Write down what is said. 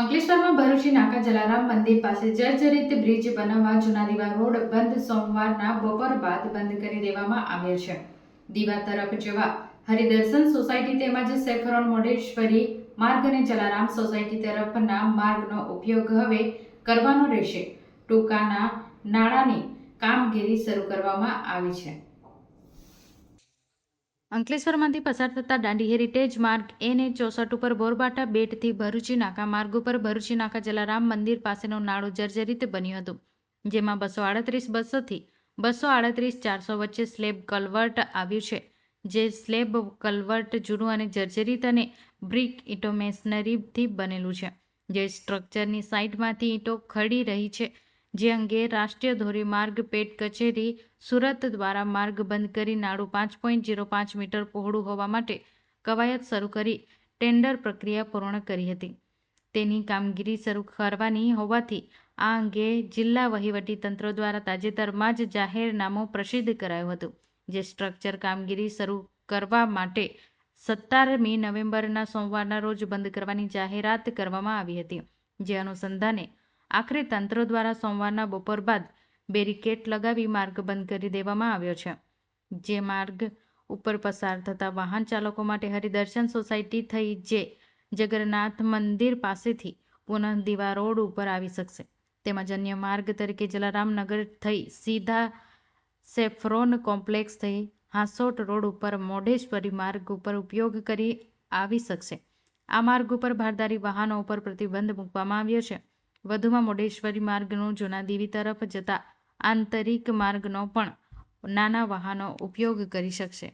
અંકલેશ્વરમાં ભરૂચી નાકા જલારામ મંદિર પાસે જર્જરિત બ્રિજ બનાવવા જૂના દીવા રોડ બંધ સોમવારના બપોર બાદ બંધ કરી દેવામાં આવ્યો છે. દીવા તરફ જવા હરિદર્શન સોસાયટી તેમજ સેફરોન મોઢેશ્વરી માર્ગ અને જલારામ સોસાયટી તરફના માર્ગનો ઉપયોગ હવે કરવાનો રહેશે. ટૂંકાના નાણાંની કામગીરી શરૂ કરવામાં આવી છે. અંકલેશ્વરમાંથી પસાર થતા દાંડી હેરિટેજ માર્ગ એને ચોસઠ ઉપર બોરબાટા બેટથી ભરૂચી નાકા માર્ગ ઉપર ભરૂચી નાકા જલારામ મંદિર પાસેનો નાળો જર્જરિત બન્યું હતું, જેમાં બસો આડત્રીસ બસોથી બસો આડત્રીસ ચારસો વચ્ચે સ્લેબ કલવર્ટ આવ્યું છે, જે સ્લેબ કલવર્ટ જૂનું અને જર્જરિત અને બ્રિક ઈંટો મેશનરીથી બનેલું છે, જે સ્ટ્રક્ચરની સાઇડમાંથી ઈંટો ખડી રહી છે જે અંગે રાષ્ટ્રીય ધોરીમાર્ગ પેટ કચેરી સુરત દ્વારા માર્ગ બંધ કરી નાળું પાંચ પોઈન્ટ જીરો પાંચ મીટર પહોળું હોવા માટે કવાયત શરૂ કરી ટેન્ડર પ્રક્રિયા પૂર્ણ કરી હતી. તેની કામગીરી શરૂ કરવાની હોવાથી આ અંગે જિલ્લા વહીવટી તંત્ર દ્વારા તાજેતરમાં જ જાહેરનામું પ્રસિદ્ધ કરાયું હતું, જે સ્ટ્રક્ચર કામગીરી શરૂ કરવા માટે સત્તરમી નવેમ્બરના સોમવારના રોજ બંધ કરવાની જાહેરાત કરવામાં આવી હતી, જે અનુસંધાને આખરે તંત્ર દ્વારા સોમવારના બપોર બાદ બેરિકેટ લગાવી માર્ગ બંધ કરી દેવામાં આવ્યો છે. જે માર્ગ ઉપર પસાર થતા વાહન ચાલકો માટે હરિદર્શન સોસાયટી થઈ જે જગન્નાથ મંદિર પાસેથી પુનઃ દીવા રોડ ઉપર આવી શકશે. તેમજ અન્ય માર્ગ તરીકે જલારામનગર થઈ સીધા સેફ્રોન કોમ્પ્લેક્સ થઈ હાંસોટ રોડ ઉપર મોઢેશ્વરી માર્ગ ઉપર ઉપયોગ કરી આવી શકશે. આ માર્ગ ઉપર ભારદારી વાહનો ઉપર પ્રતિબંધ મૂકવામાં આવ્યો છે. વધુમાં મોઢેશ્વરી માર્ગનું જૂના દીવી તરફ જતા આંતરિક માર્ગનો પણ નાના વાહનો ઉપયોગ કરી શકશે.